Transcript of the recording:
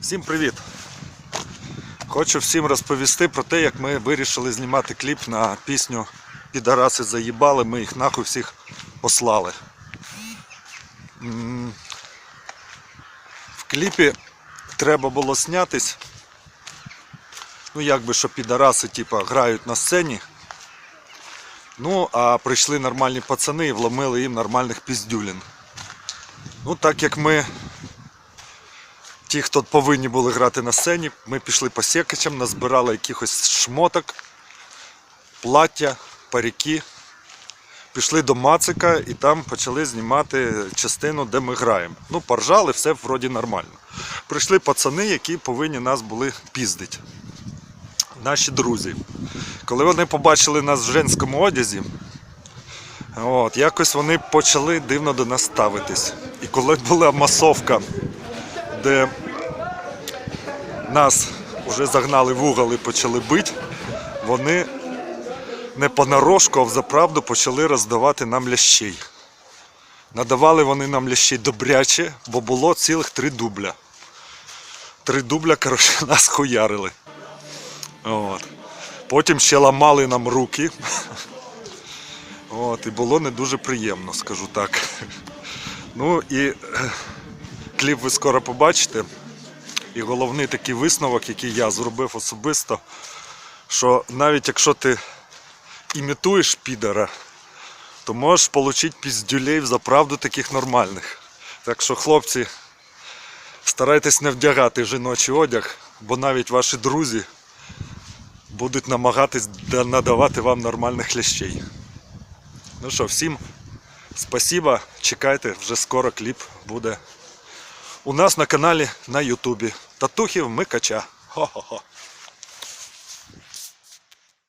Всім привіт! Хочу всім розповісти про те, як ми вирішили знімати кліп на пісню Підараси заїбали, ми їх нахуй всіх послали. В кліпі треба було снятись. Ну, якби що підараси типа, грають на сцені. Ну, а прийшли нормальні пацани і вломили їм нормальних піздюлін. Ну, так як ми ті, хто повинні були грати на сцені, ми пішли по секачам, назбирали якихось шмоток, плаття, паріки. Пішли до Мацика і там почали знімати частину, де ми граємо. Ну, поржали, все вроді нормально. Прийшли пацани, які повинні нас були піздити. Наші друзі. Коли вони побачили нас в женському одязі, от, якось вони почали дивно до нас ставитись. І коли була масовка, де нас вже загнали в угол і почали бити, вони не понарошку, а взаправду почали роздавати нам лящей. Надавали вони нам лящей добряче, бо було цілих три дубля. Три дубля, коротше, нас хуярили. От. Потім ще ламали нам руки. От, і було не дуже приємно, скажу так. Ну і е, кліп ви скоро побачите. І головний такий висновок, який я зробив особисто, що навіть якщо ти імітуєш підара, то можеш отримати піздюлей за правду таких нормальних. Так що, хлопці, старайтесь не вдягати жіночий одяг, бо навіть ваші друзі будуть намагатись надавати вам нормальних лящей. Ну що, всім спасибо, чекайте, вже скоро кліп буде у нас на каналі на Ютубі. Татухів Микача. Хо-хо-хо.